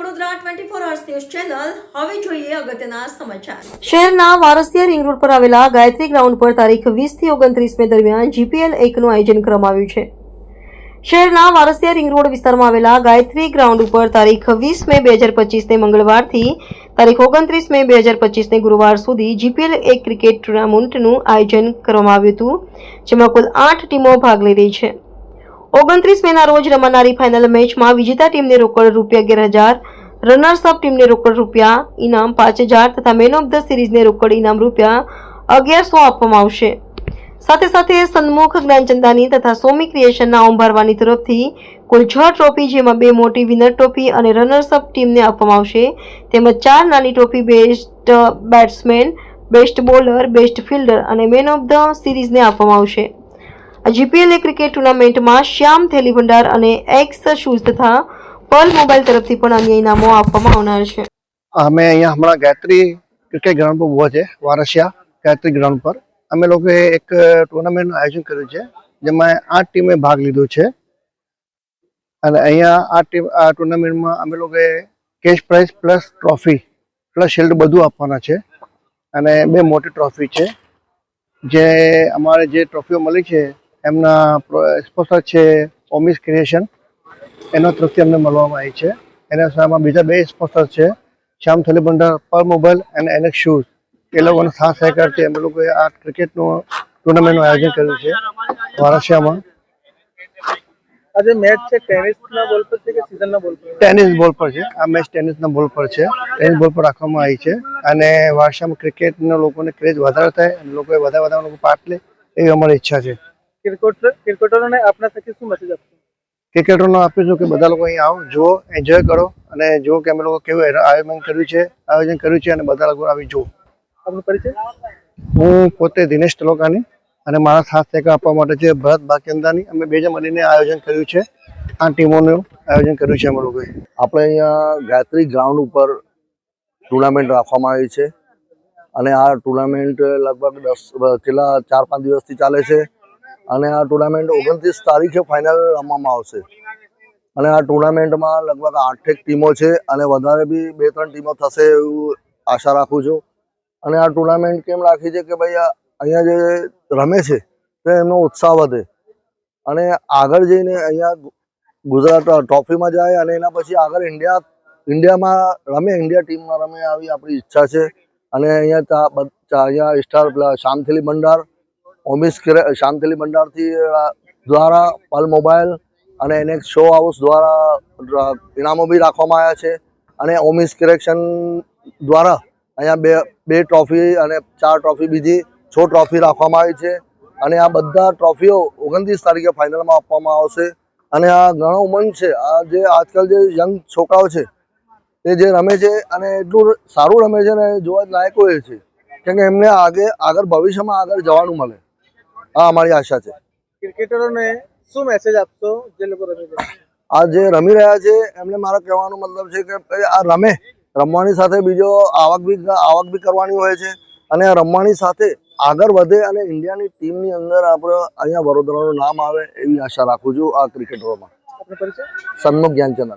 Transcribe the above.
Vadodara twenty four hours news channel હવે જોઈએ અગત્યના સમાચાર. શહેરના વારસિયા રિંગ રોડ પર આવેલા ગાયત્રી ગ્રાઉન્ડ પર તારીખ વીસથી ઓગણત્રીસ મે દરમિયાન જીપીએલ એકનું આયોજન કરવામાં આવ્યું છે. શહેરના વારસિયા રિંગ રોડ વિસ્તારમાં આવેલા ગાયત્રી ગ્રાઉન્ડ ઉપર તારીખ વીસ મે બે હજાર પચીસને મંગળવારથી તારીખ ઓગણત્રીસ મે બે હજાર પચીસને ગુરુવાર સુધી જીપીએલ એક ક્રિકેટ ટુર્નામેન્ટનું આયોજન કરવામાં આવ્યું હતું, જેમાં કુલ આઠ ટીમો ભાગ લઈ રહી છે. ઓગણત્રીસ મેના રોજ રમાનારી ફાઇનલ મેચમાં વિજેતા ટીમને રોકડ રૂપિયા અગિયાર હજાર રનર્સ અપ ટીમને રોકડ રૂપિયા ઇનામ પાંચ હજાર તથા મેન ઓફ ધ સિરીઝને રોકડ ઇનામ રૂપિયા અગિયારસો આપવામાં આવશે. સાથે સાથે સન્મુખ જ્ઞાનચંદાની તથા સોમી ક્રિએશનના ઓંભારવાની તરફથી કુલ છ ટ્રોફી જેમાં બે મોટી વિનર ટ્રોફી અને રનર્સ અપ ટીમને આપવામાં આવશે. તેમજ ચાર નાની trophy best batsman best bowler best fielder અને મેન ઓફ ધ સિરીઝને આપવામાં આવશે. આ જીપીએલ ક્રિકેટ ટુર્નામેન્ટમાં શ્યામ થેલી ભંડાર અને એક્સ શૂઝ તથા પર્લ મોબાઈલ તરફથી પણ અન્ય ઇનામો આપવામાં આવનાર છે. અમે અહીંયા હમણાં ગાયત્રી ક્રિકેટ ગ્રાઉન્ડ પર ઊભા છે, વારસિયા ગાયત્રી ગ્રાઉન્ડ પર. અમે લોકોએ એક ટુર્નામેન્ટનું આયોજન કર્યું છે, જેમાં આઠ ટીમે ભાગ લીધો છે. અને અહીંયા આ ટીમ, આ ટુર્નામેન્ટમાં અમે લોકોએ cash prize plus trophy plus shield બધું આપવાના છે. અને બે મોટી ટ્રોફી છે. જે અમારે જે ટ્રોફીઓ મળી છે એમના સ્પોન્સર છે ઓમિસ ક્રિએશન એનો તરફથી અમને મળવામાં આવી છે. એના સામે બીજા બે સ્પોન્સર છે. શ્યામ થલી ભંડાર પર મોબાઈલ અને એનેક શૂઝ એ લોકોનો સાથ સહકારથી અમે લોકોએ આ ક્રિકેટનું ટુર્નામેન્ટનું આયોજન કર્યું છે. વારસિયામાં આજે મેચ છે ટેનિસના બોલ પર છે કે સીઝનના બોલ પર? ટેનિસ બોલ પર છે. આ મેચ ટેનિસના બોલ પર છે. ટેનિસ બોલ પર રાખવામાં આવી છે. અને વારસામાં ક્રિકેટના લોકોને ક્રેઝ વધારે થાય અને લોકોએ વધારે વધારે લોકો પાર્ટ લે એવી અમારી ઈચ્છા છે. ક્રિકેટર ક્રિકેટરોને આપના થકી શું મેસેજ આપશો? ક્રિકેટરનો આપીશું કે બધા લોકો અહીં આવો જુઓ એન્જોય કરો અને જુઓ કે અમે લોકો કેવું આયોજન કર્યું છે આયોજન કર્યું છે અને બધા લોકો આવી જુઓ. આપનો પરિચય? હું પોતે દિનેશ તલોકાની અને મારા સાથ સહકાર આપવા માટે છે ભરત બાકેન્દાની. અમે બે જણ મળીને આયોજન કર્યું છે. આ ટીમોનું આયોજન કર્યું છે અમે લોકોએ. આપણે અહીંયા ગાયત્રી ગ્રાઉન્ડ ઉપર ટુર્નામેન્ટ રાખવામાં આવી છે અને આ ટુર્નામેન્ટ લગભગ દસ છેલ્લા ચાર પાંચ દિવસથી ચાલે છે. અને આ ટુર્નામેન્ટ ઓગણત્રીસ તારીખે ફાઇનલ રમવામાં આવશે. અને આ ટુર્નામેન્ટમાં લગભગ આઠેક ટીમો છે અને વધારે બી બે ત્રણ ટીમો થશે એવું આશા રાખું છું. અને આ ટુર્નામેન્ટ કેમ રાખી છે કે ભાઈ અહીંયા જે રમે છે તો એમનો ઉત્સાહ વધે. અને આગળ જઈને અહીંયા ગુજરાત ટ્રોફીમાં જાય અને એના પછી આગળ ઇન્ડિયા ઇન્ડિયામાં રમે ઇન્ડિયા ટીમમાં રમે આવી આપણી ઈચ્છા છે. અને અહીંયા અહીંયા સ્ટાર પેલા શામથેલી ભંડાર ઓમિસ શાંતિલી ભંડારથી દ્વારા પલ મોબાઈલ અને એને શો હાઉસ દ્વારા ઇનામો બી રાખવામાં આવ્યા છે. અને ઓમિસ કરેક્શન દ્વારા અહીંયા બે બે ટ્રોફી અને ચાર ટ્રોફી બીજી છ ટ્રોફી રાખવામાં આવી છે. અને આ બધા ટ્રોફીઓ ઓગણત્રીસ તારીખે ફાઇનલમાં આપવામાં આવશે. અને આ ઘણો ઉમંગ છે. આ જે આજકાલ જે યંગ છોકરાઓ છે, એ જે રમે છે અને એટલું સારું રમે છે ને જોવા લાયકો હોય છે. કેમ કે એમને આગે, આગળ ભવિષ્યમાં આગળ જવાનું મળે. હા અમારી આશા છે. ક્રિકેટરોને શું મેસેજ આપશો જે લોકો રમી રહ્યા આ જે રમી રહ્યા છે એમને મારા કહેવાનો મતલબ છે કે આ રમે. રમવાની સાથે બીજો આવક બી આવક બી કરવાની હોય છે. અને રમવાની સાથે આગળ વધે અને ઇન્ડિયાની ટીમની અંદર આપણે અહીંયા વડોદરાનું નામ આવે એવી આશા રાખું છું આ ક્રિકેટરોમાં. સન્મુખ જ્ઞાનચંદ